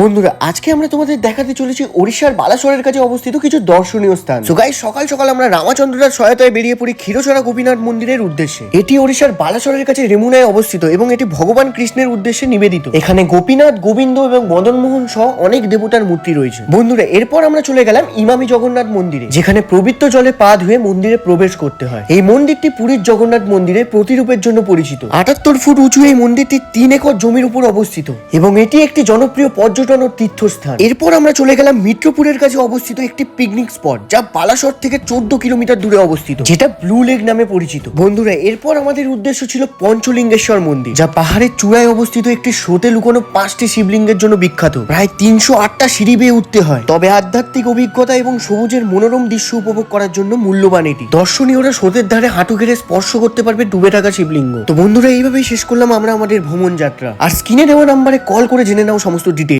বন্ধুরা, আজকে আমরা তোমাদের দেখাতে চলেছি ওড়িশার বালাসরের কাছে অবস্থিত কিছু দর্শনীয় স্থান। সো গাইস সকাল সকাল আমরা রামাচন্দ্রনাথ সহায়তায় বেরিয়ে পড়ি ক্ষীরচরা গোপীনাথ মন্দিরের উদ্দেশ্যে। এটি ওড়িশার বালাসরের কাছে রেমুনায় অবস্থিত এবং এটি ভগবান কৃষ্ণের উদ্দেশ্যে নিবেদিত। এখানে গোপীনাথ, গোবিন্দ এবং মদনমোহন সহ অনেক দেবতার মূর্তি রয়েছে। বন্ধুরা, এরপর আমরা চলে গেলাম ইমামি জগন্নাথ মন্দিরে, যেখানে পবিত্র জলে পা ধুয়ে মন্দিরে প্রবেশ করতে হয়। এই মন্দিরটি পুরীর জগন্নাথ মন্দিরের প্রতিরূপের জন্য পরিচিত। আটাত্তর ফুট উঁচু এই মন্দিরটি তিন একর জমির উপর অবস্থিত এবং এটি একটি জনপ্রিয় পর্যটন ও তীর্থস্থান। এরপর আমরা চলে গেলাম মিত্রপুরের কাছে অবস্থিত একটি পিকনিক স্পট যা বালাসর থেকে চোদ্দ কিলোমিটার দূরে অবস্থিত, যেটা ব্লু লেক নামে পরিচিত। বন্ধুরা, এরপর আমাদের উদ্দেশ্য ছিল পঞ্চলিঙ্গেশ্বর মন্দির, যা পাহাড়ের চূড়ায় অবস্থিত একটি স্রোতে লুকোনো পাঁচটি শিবলিঙ্গের জন্য বিখ্যাত। প্রায় তিনশো আটটা সিঁড়ি বেয়ে উঠতে হয়। তবে আধ্যাত্মিক অভিজ্ঞতা এবং সবুজের মনোরম দৃশ্য উপভোগ করার জন্য মূল্যবান এটি। দর্শনীয়রা সোতের ধারে হাঁটু ঘেরে স্পর্শ করতে পারবে ডুবে থাকা শিবলিঙ্গ। তো বন্ধুরা, এইভাবেই শেষ করলাম আমরা আমাদের ভ্রমণ যাত্রা। আর স্ক্রিনে দেওয়া নাম্বারে কল করে জেনে নাও সমস্ত ডিটেল